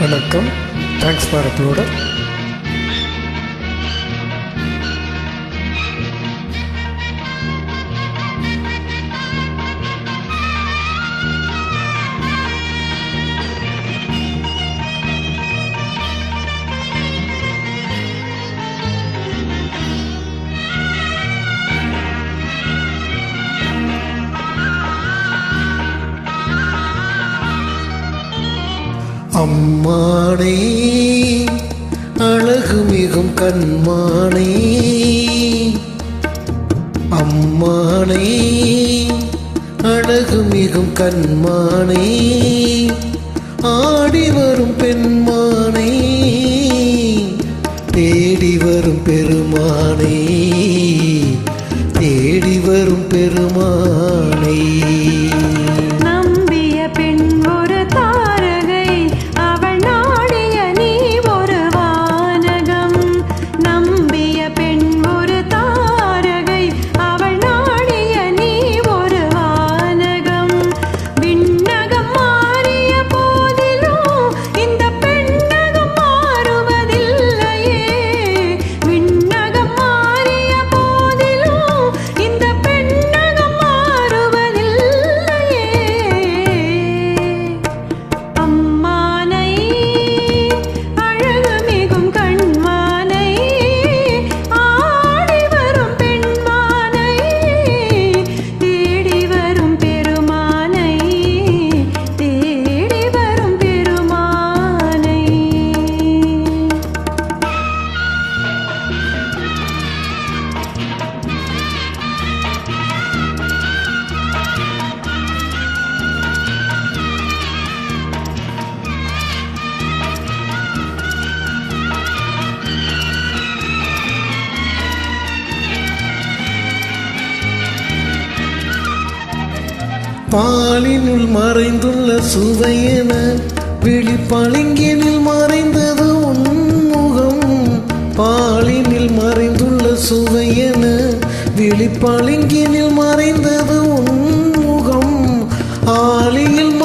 வணக்கம். Thanks for upload அம்மானே அழகு மிகும் கண்மானே. அம்மானே அழகு மிகும் கண்மானே. ஆடி வரும் பெண்மானே தேடி வரும் பெருமானே. தேடி வரும் பெருமான் பாலினுள் மறைந்துள்ள சுவையென விழிப்பழுங்கினில் மறைந்தது உன்முகம். பாலினில் மறைந்துள்ள சுவையென விழிப்பழுங்கினில் மறைந்தது உன்முகம். ஆலியில்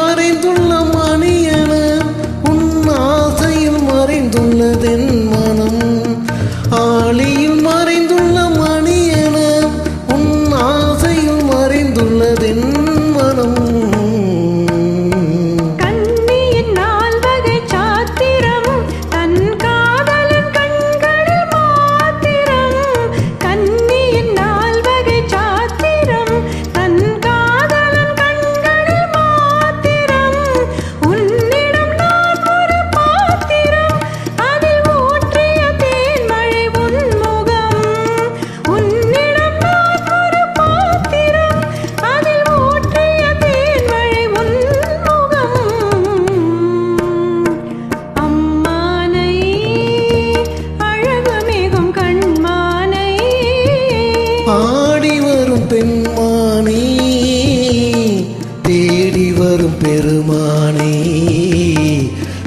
வரும் பெருமானை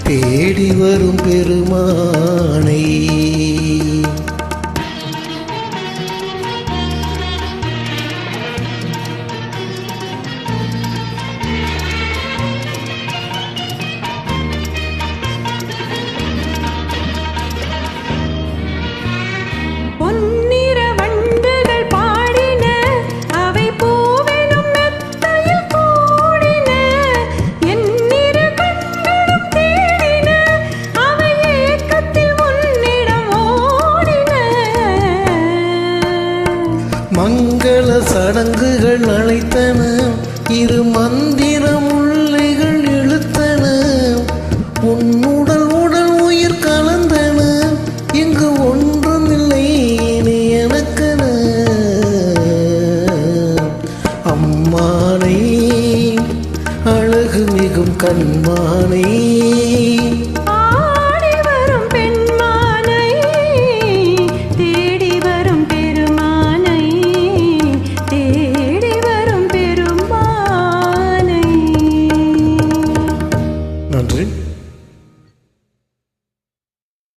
தேடி வரும் பெருமானை. அழைத்தன இது மந்திரம்